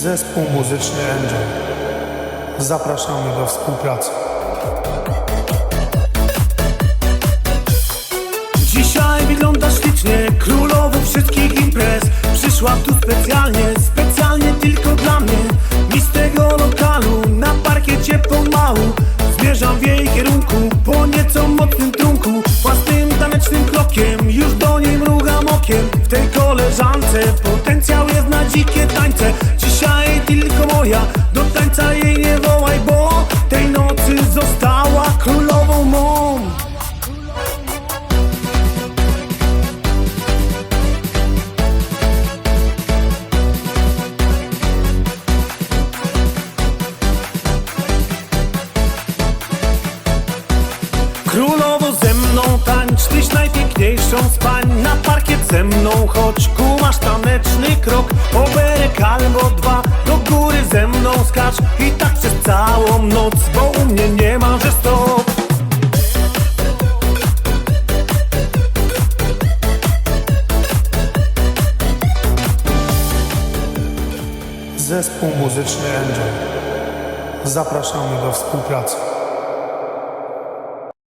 Zespół muzyczny Angel. Zapraszamy do współpracy. Dzisiaj wygląda ślicznie, królowo wszystkich imprez Przyszła tu specjalnie, specjalnie tylko dla mnie Mi z tego lokalu, na parkiecie pomału Zmierzam w jej koleżance. Potencjał jest na dzikie tańce. Dzisiaj tylko moja, do tańca jej nie wołaj Bo tej nocy została królową mą. Królowo ze mną tańcz, tyś najpiękniejszą z pań ze mną chodź, kumasz taneczny krok Oberek albo dwa, do góry ze mną skacz I tak przez całą noc, bo u mnie nie ma, że stop Zespół muzyczny Angel. Zapraszamy do współpracy.